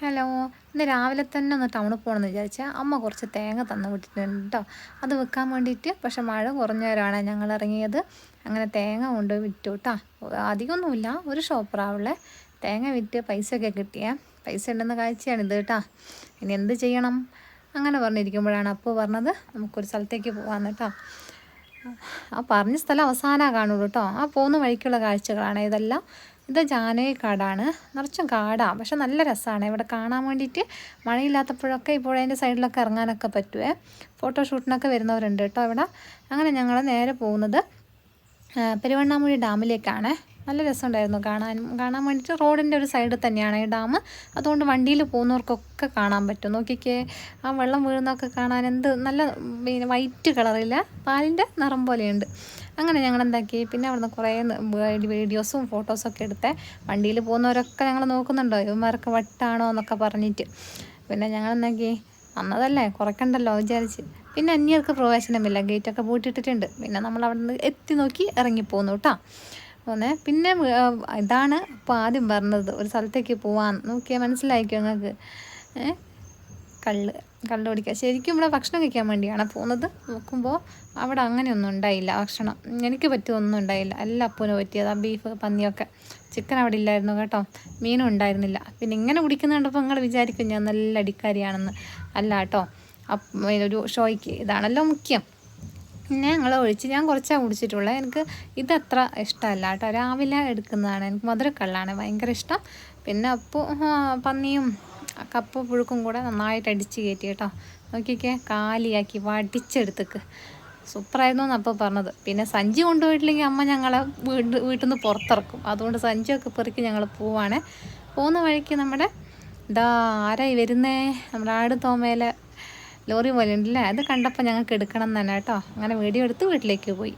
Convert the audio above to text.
Hello ഇന്ന് രാവിലെ തന്നെ ഒന്ന് ടൗണിൽ പോകണമെന്ന് വിചാരിച്ചാൽ അമ്മ കുറച്ച് തേങ്ങ തന്നു വിട്ടിട്ടുണ്ട് കേട്ടോ അത് വെക്കാൻ വേണ്ടിയിട്ട് പക്ഷെ മഴ കുറഞ്ഞവരാണ് ഞങ്ങൾ ഇറങ്ങിയത്. അങ്ങനെ തേങ്ങ കൊണ്ട് വിറ്റു കേട്ടോ അധികമൊന്നുമില്ല ഒരു ഷോപ്പറാവുള്ള തേങ്ങ വിറ്റ് പൈസ ഒക്കെ കിട്ടിയ. പൈസ ഉണ്ടെന്ന കാഴ്ചയാണ് ഇത് കേട്ടോ ഇനി എന്ത് ചെയ്യണം? അങ്ങനെ പറഞ്ഞിരിക്കുമ്പോഴാണ് അപ്പോൾ പറഞ്ഞത്. നമുക്കൊരു സ്ഥലത്തേക്ക് പോകാമെന്ന് കേട്ടോ ആ പറഞ്ഞ സ്ഥലം അവസാനമാണ് കാണുള്ളൂ കേട്ടോ ആ പോകുന്ന വഴിക്കുള്ള കാഴ്ചകളാണ് ഇതെല്ലാം. ഇത് ജാനകി കാടാണ്. നിറച്ചും കാടാണ് പക്ഷെ നല്ല രസമാണ്. ഇവിടെ കാണാൻ വേണ്ടിയിട്ട് മഴയില്ലാത്തപ്പോഴൊക്കെ ഇപ്പോൾ അതിന്റെ സൈഡിലൊക്കെ ഇറങ്ങാനൊക്കെ പറ്റുമേ ഫോട്ടോഷൂട്ടിനൊക്കെ വരുന്നവരുണ്ട് കേട്ടോ ഇവിടെ. അങ്ങനെ ഞങ്ങൾ നേരെ പോകുന്നത് പെരുവണ്ണാമുഴി ഡാമിലേക്കാണ്. നല്ല രസമുണ്ടായിരുന്നു കാണാനും കാണാൻ വേണ്ടിയിട്ട് റോഡിന്റെ ഒരു സൈഡ് തന്നെയാണ് ഈ ഡാം. അതുകൊണ്ട് വണ്ടിയിൽ പോകുന്നവർക്കൊക്കെ കാണാൻ പറ്റും. നോക്കിക്കേ ആ വെള്ളം വീഴുന്നതൊക്കെ കാണാൻ എന്ത് നല്ല വൈറ്റ് കളറില്ല പാലിന്റെ നിറം പോലെയുണ്ട്. അങ്ങനെ ഞങ്ങൾ എന്താക്കി പിന്നെ അവിടുന്ന് കുറേ വീഡിയോസും ഫോട്ടോസൊക്കെ എടുത്ത് വണ്ടിയിൽ പോകുന്നവരൊക്കെ ഞങ്ങൾ നോക്കുന്നുണ്ടോ? ഇവന്മാരൊക്കെ വട്ടാണോ എന്നൊക്കെ പറഞ്ഞിട്ട്. പിന്നെ ഞങ്ങൾ എന്താക്കി അന്നതല്ലേ കുറയ്ക്കണ്ടല്ലോ വിചാരിച്ച്. പിന്നെ അന്യർക്ക് പ്രവേശനമില്ല ഗേറ്റൊക്കെ പൂട്ടിയിട്ടിട്ടുണ്ട്. പിന്നെ നമ്മൾ അവിടെ നിന്ന് എത്തി നോക്കി ഇറങ്ങിപ്പോന്നു കേട്ടോ പോന്നെ. പിന്നെ ഇതാണ് ഇപ്പോൾ ആദ്യം പറഞ്ഞത്. ഒരു സ്ഥലത്തേക്ക് പോവാൻ നോക്കിയാൽ മനസ്സിലായിക്കോ നിങ്ങൾക്ക്? ഏഹ് കള്ള് കള്ള് കുടിക്കുക ശരിക്കും ഇവിടെ ഭക്ഷണം കഴിക്കാൻ വേണ്ടിയാണ് പോകുന്നത്. നോക്കുമ്പോൾ അവിടെ അങ്ങനെയൊന്നും ഉണ്ടായില്ല ഭക്ഷണം. എനിക്ക് പറ്റിയൊന്നും ഉണ്ടായില്ല. എല്ലാം അപ്പൂന് പറ്റിയത്. ബീഫ് പന്നിയൊക്കെ. ചിക്കൻ അവിടെ ഇല്ലായിരുന്നു കേട്ടോ. മീനും ഉണ്ടായിരുന്നില്ല. പിന്നെ ഇങ്ങനെ കുടിക്കുന്ന കണ്ടപ്പോൾ നിങ്ങൾ വിചാരിക്കും ഞാൻ നല്ല അടിക്കാരിയാണെന്ന്. അല്ല കേട്ടോ. ഒരു ഷോയ്ക്ക് ഇതാണല്ലോ മുഖ്യം. പിന്നെ ഞങ്ങൾ ഒഴിച്ച് ഞാൻ കുറച്ചാണ് കുടിച്ചിട്ടുള്ളത് എനിക്ക് ഇതത്ര ഇഷ്ടമല്ല കേട്ടോ. രാവിലെ എടുക്കുന്നതാണ്. എനിക്ക് മധുരക്കള്ളാണ് ഭയങ്കര ഇഷ്ടം. പിന്നെ അപ്പോൾ പന്നിയും കപ്പ പുഴുക്കും കൂടെ നന്നായിട്ട് അടിച്ച് കയറ്റി കേട്ടോ. നോക്കിക്കേ കാലിയാക്കി വടിച്ചെടുത്തേക്ക്. സൂപ്പറായിരുന്നു എന്ന് അപ്പോൾ പറഞ്ഞത്. പിന്നെ സഞ്ചി കൊണ്ടുപോയിട്ടില്ലെങ്കിൽ അമ്മ ഞങ്ങളെ വീട് വീട്ടിൽ നിന്ന് പുറത്തിറക്കും. അതുകൊണ്ട് സഞ്ചിയൊക്കെ പെറുക്കി ഞങ്ങൾ പോവാണ്. പോകുന്ന വഴിക്ക് നമ്മുടെ ഇതാ ആരായി വരുന്നേ? നമ്മുടെ ആട് തോമയിലെ ലോറി പോലെ ഉണ്ടല്ലേ? അത് കണ്ടപ്പോൾ ഞങ്ങൾക്ക് എടുക്കണം തന്നെ കേട്ടോ. അങ്ങനെ വീഡിയോ എടുത്ത് വീട്ടിലേക്ക് പോയി.